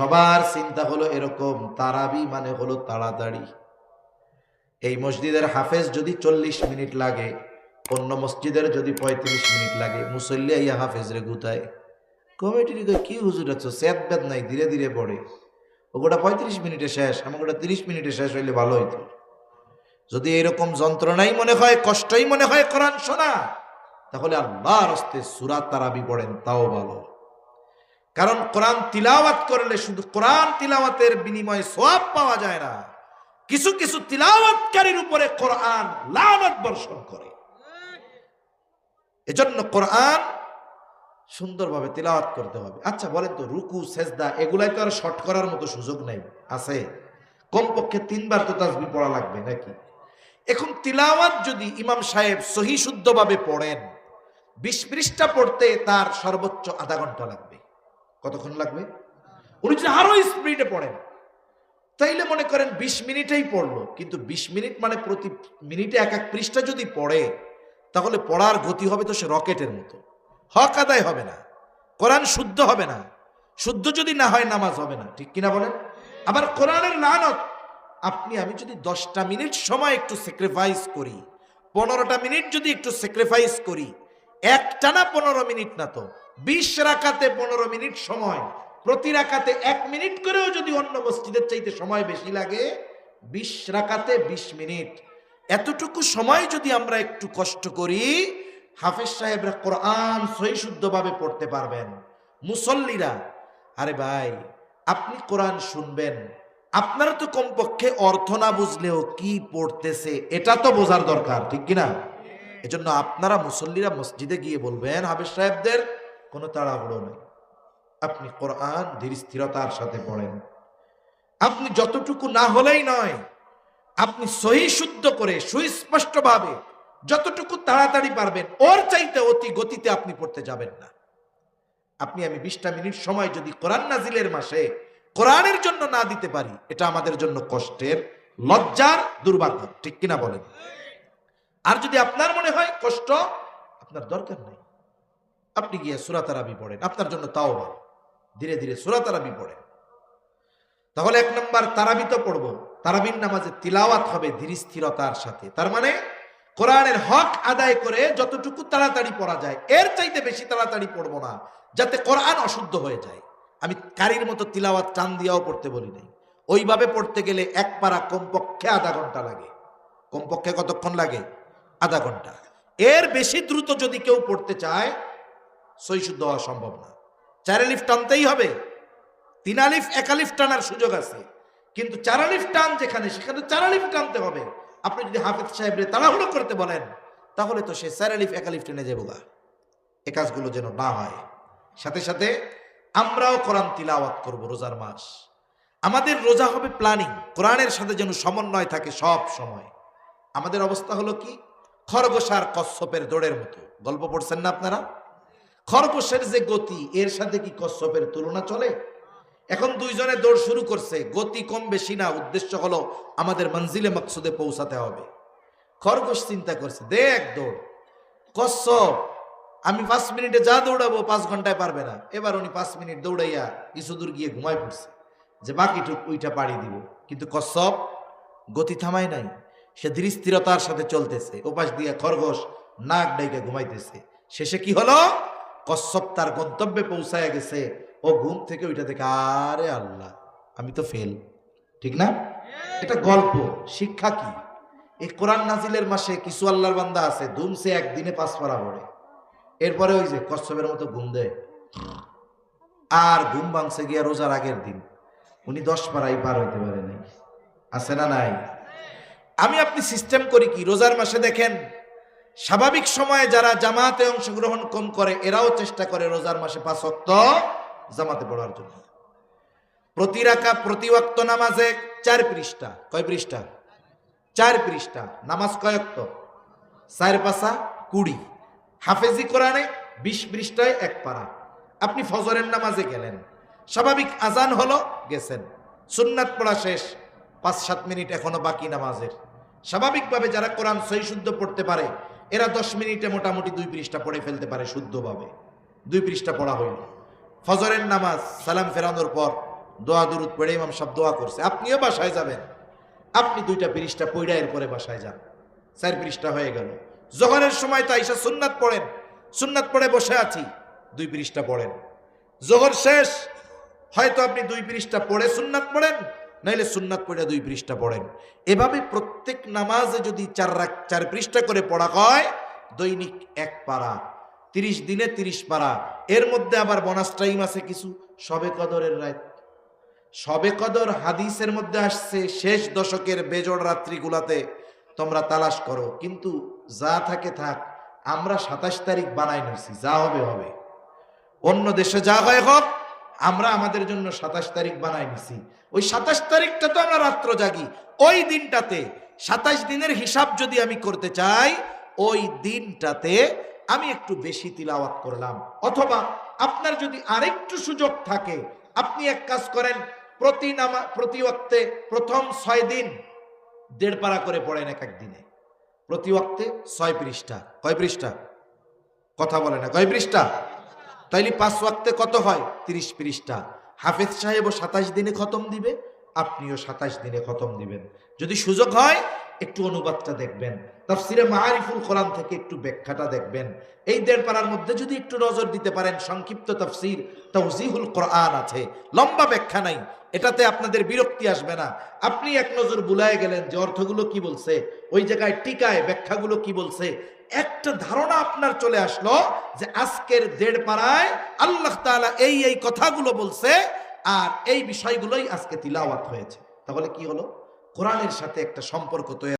সবার চিন্তা হলো এরকম, তারাবি মানে হলো তাড়াতাড়ি। এই মসজিদের হাফেজ যদি চল্লিশ মিনিট লাগে, অন্য মসজিদের যদি পঁয়ত্রিশ মিনিট লাগে, মুসল্লি ইয়া হাফেজ রে গুতায়। কমিটির কি হুজুর আছো? স্যাদ ব্যাদ নাই, ধীরে ধীরে পড়ে। ওটা পঁয়ত্রিশ মিনিটে শেষ আমাকে ওটা তিরিশ মিনিটে শেষ হইলে ভালো হইতো। যদি এরকম যন্ত্রণাই মনে হয়, কষ্টই মনে হয় কোরআন শোনা, তাহলে আল্লাহর হস্তে সুরাত তারাবি পড়েন, তাও ভালো। কারণ কোরআন তিলাওয়াত করলে শুধু কোরআন তিলাওয়াতের বিনিময়ে সোয়াব পাওয়া যায় না। কিছু কিছু তিলাওয়াতকারীর উপরে কোরআন লানত বর্ষণ করে। এজন্য কোরআন সুন্দরভাবে তিলাওয়াত করতে হবে। আচ্ছা বলেন তো, রুকু, সেজদা, এগুলাই তো আর শর্ট করার মতো সুযোগ নেই। আছে? কমপক্ষে তিনবার তো তাসবি পড়া লাগবে নাকি? এখন তিলাওয়াত যদি ইমাম সাহেব সহি শুদ্ধভাবে পড়েন, বিশ পৃষ্ঠা পড়তে তার সর্বোচ্চ আধা ঘণ্টা লাগবে। কতক্ষণ লাগবে? উনি যদি আরও স্পিডে পড়েন। তাইলে মনে করেন বিশ মিনিটেই পড়ল। কিন্তু বিশ মিনিট মানে প্রতি মিনিটে এক এক পৃষ্ঠা যদি পড়ে, তাহলে পড়ার গতি হবে তো সে রকেটের মতো। হক আদায় হবে না। কোরআন শুদ্ধ হবে না। শুদ্ধ যদি না হয়, নামাজ হবে না। ঠিক কিনা বলেন? আবার কোরআনের লানত। আপনি, আমি যদি দশটা মিনিট সময় একটু স্যাক্রিফাইস করি, পনেরোটা মিনিট যদি একটু স্যাক্রিফাইস করি, একটানা পনেরো মিনিট না তো বিশ রাকাতে পনেরো মিনিট সময়, প্রতি রাকাতে এক মিনিট করেও যদি অন্য মসজিদের চাইতে সময় বেশি লাগে, বিশ রাকাতে বিশ মিনিট। এতটুকু সময় যদি আমরা একটু কষ্ট করি, হাফেজ সাহেবরা কোরআন সহি শুদ্ধভাবে পড়তে পারবেন। মুসল্লিরা, আরে ভাই, আপনি কোরআন শুনবেন। আপনারা তো কমপক্ষে অর্থ না বুঝলেও কি পড়তেছে, এটা তো বোঝার দরকার, ঠিক কিনা? এজন্য আপনারা মুসল্লিরা মসজিদে গিয়ে বলবেন, হাফেজ সাহেবদের কোনো তাড়াহুড়ো নেই। আপনি কোরআন ধীর স্থিরতার সাথে পড়েন। আপনি যতটুকু না হলেই নয়, আপনি সহি শুদ্ধ করে, সুস্পষ্টভাবে যতটুকু তাড়াতাড়ি পারবেন, ওর চাইতে অতি গতিতে আপনি পড়তে যাবেন না। আপনি আমি বিশটা মিনিট সময় যদি কোরআন নাজিলের মাসে কোরআনের জন্য না দিতে পারি, এটা আমাদের জন্য কষ্টের, লজ্জার দুর্ভাগ্য ঠিক কিনা বলেন? আর যদি আপনার মনে হয় কষ্ট, আপনার দরকার নেই। আপনি গিয়ে সুরাতারাবি পড়েন, আপনার জন্য তাও ভালো ধীরে ধীরে সুরাতারাবি পড়েন। তাহলে এক নম্বর, তারাবি তো পড়ব। তারাবির নামাজে তিলাওয়াত হবে ধীর স্থিরতার সাথে। তার মানে কোরআনের হক আদায় করে যতটুকু তাড়াতাড়ি পড়া যায়, এর চাইতে বেশি তাড়াতাড়ি পড়ব না, যাতে কোরআন অশুদ্ধ হয়ে যায়। আমি কারির মতো তিলাওয়াত টান দিয়াও পড়তে বলি নাই। ওইভাবে পড়তে গেলে এক পারা কমপক্ষে আধা ঘণ্টা লাগে। কমপক্ষে কতক্ষণ লাগে? আধা ঘণ্টা। এর বেশি দ্রুত যদি কেউ পড়তে চায় সই শুদ্ধ হওয়া সম্ভব না। চার আলিফ টানতেই হবে। তিন আলিফ, এক আলিফ টানার সুযোগ আছে। কিন্তু চার আলিফ টান যেখানে, সেখানে চার আলিফ টানতে হবে। আপনি যদি হাফিজ সাহেবরে তাড়াহুড়ো করতে বলেন, তাহলে তো সে চার আলিফ, এক আলিফ টেনে যাব গা। এ কাজগুলো যেন না হয়। সাথে সাথে আমরাও কোরআন তিলাওয়াত করব রোজার মাস। আমাদের রোজা হবে প্ল্যানিং। কোরআনের সাথে যেন সমন্বয় থাকে সব সময়। আমাদের অবস্থা হলো কি? খরগোশ আর কচ্ছপের দৌড়ের মতো। গল্প পড়ছেন না আপনারা? খরগোশের যে গতি, এর সাথে কি কচ্ছপের তুলনা চলে? এখন দুইজনে দৌড় শুরু করছে, গতি কম বেশি না, উদ্দেশ্য হলো আমাদের মঞ্জিলে মকসুদে পৌঁছাতে হবে। খরগোশ চিন্তা করছে, দেখ দৌড়, কচ্ছপ, আমি পাঁচ মিনিটে যা দৌড়াবো, পাঁচ ঘন্টায় পারবে না। এবার উনি পাঁচ মিনিট দৌড়াইয়া কিছু দূর গিয়ে ঘুমায় পড়ছে। যে বাকিটুক উইটা পাড়ি দিব। কিন্তু কচ্ছপ গতি থামায় নাই। সে ধীর স্থিরতার সাথে চলতেছে। ওপাশ দিয়ে খরগোশ নাক ডাইকে ঘুমাইতেছে। শেষে কি হলো? কচ্ছপ তার গন্তব্যে পৌঁছায় গেছে। ও ঘুম থেকে ওইটা থেকে আরে আল্লাহ, আমি তো ফেল ঠিক না? এটা গল্প, শিক্ষা কি? এই কোরআন নাজিলের মাসে কিছু আল্লাহর বান্দা আছে ধুমসে একদিনে পাঁচ পারা পড়ে। এরপরে ওই যে কশ্যপের মতো ঘুম দেয়। আর ঘুম ভাঙছে গিয়া রোজার আগের দিন। উনি দশ পাড়াই পার হইতে পারেনি আছে না নাই? আমি আপনি সিস্টেম করি কি? রোজার মাসে দেখেন স্বাভাবিক সময়ে যারা জামাতে অংশগ্রহণ কম করে, এরাও চেষ্টা করে রোজার মাসে পাঁচ অক্ত জামাতে পড়ার জন্য। প্রতি রাখা প্রতি ওয়াক্ত নামাজে চার পৃষ্ঠা। কয় পৃষ্ঠা? চার পৃষ্ঠা। নামাজ কয়ক্ত চার পাশা কুড়ি। হাফেজি কোরআনে বিশ পৃষ্ঠায় এক পারা। আপনি ফজরের নামাজে গেলেন। স্বাভাবিক আজান হলো গেছেন। সুন্নাত পড়া শেষ। পাঁচ সাত মিনিট এখনও বাকি নামাজের। স্বাভাবিকভাবে যারা কোরআন সহি শুদ্ধ পড়তে পারে এরা দশ মিনিটে মোটামুটি দুই পৃষ্ঠা পড়ে ফেলতে পারে শুদ্ধভাবে। দুই পৃষ্ঠা পড়া হইল ফজরের নামাজ, সালাম ফেরানোর পর দোয়া, দুরুদ পড়ে ইমাম সাহেব দোয়া করছে। আপনিও বাসায় যাবেন। আপনি দুইটা পৃষ্ঠা পইড়া এরপরে বাসায় যান। চার পৃষ্ঠা হয়ে গেল। জোহরের সময় তো আইসা সুন্নাত পড়েন। সুন্নাত পড়ে বসে আছি, দুই পৃষ্ঠা পড়েন। জোহর শেষ, হয়তো আপনি দুই পৃষ্ঠা পড়ে সুন্নাত পড়েন। নাইলে সুন্নাত পড়ে দুই পৃষ্ঠা পড়েন। এভাবে প্রত্যেক নামাজে যদি চার রাক, চার পৃষ্ঠা করে পড়া হয়, দৈনিক এক পারা, তিরিশ দিনে তিরিশ পারা, এর মধ্যে আবার বনাস টাইম আছে কিছু, সবে কদরের রাত। সবে কদর হাদিসের মধ্যে আসছে, শেষ দশকের বেজোড় রাত্রিগুলাতে তোমরা তালাশ করো, কিন্তু যা থাকে থাক, আমরা সাতাশ তারিখ বানাই নিছি, যা হবে হবে। অন্য দেশে যা হয় হোক আমরা আমাদের জন্য সাতাশ তারিখ বানাই নিছি। ওই সাতাশ তারিখটা তো আমরা রাত্র জাগি। ওই দিনটাতে, সাতাশ দিনের হিসাব যদি আমি করতে চাই, ওই দিনটাতে আমি একটু বেশি তিলাওয়াত করলাম। অথবা আপনার যদি আরেকটু সুযোগ থাকে, আপনি এক কাজ করেন, প্রতি নামা, প্রতি ওয়াক্তে প্রথম ছয় দিন দেড় পারা করে পড়েন এক এক দিনে। প্রতি ওয়াক্তে ছয় পৃষ্ঠা। কয় পৃষ্ঠা? কথা বলে না। কয় পৃষ্ঠা? তাইলে পাঁচ ওয়াক্তে কত হয়? তিরিশ পিরিশটা হাফেজ সাহেবও সাতাশ দিনে খতম দিবে, আপনিও সাতাশ দিনে খতম দিবেন। যদি সুযোগ হয় একটু অনুবাদটা দেখবেন। তাফসিরে মাহারিফুল কোরআন থেকে একটু ব্যাখ্যাটা দেখবেন। এই দেড় পাড়ার মধ্যে যদি একটু নজর দিতে পারেন, সংক্ষিপ্ত তাফসির, তাওজিহুল কোরআন আছে। লম্বা ব্যাখ্যা নাই, এটাতে আপনাদের বিরক্তি আসবে না। আপনি এক নজর বুলায় গেলেন যে অর্থগুলো কি বলছে, ওই জায়গায় টিকায় ব্যাখ্যাগুলো কি বলছে। একটা ধারণা আপনার চলে আসলো যে আজকের দেড় পাড়ায় আল্লাহ তাআলা এই এই কথাগুলো বলছে আর এই বিষয়গুলোই আজকে তিলাওয়াত হয়েছে। তাহলে কি হলো? কোরআনের সাথে একটা সম্পর্ক তৈরি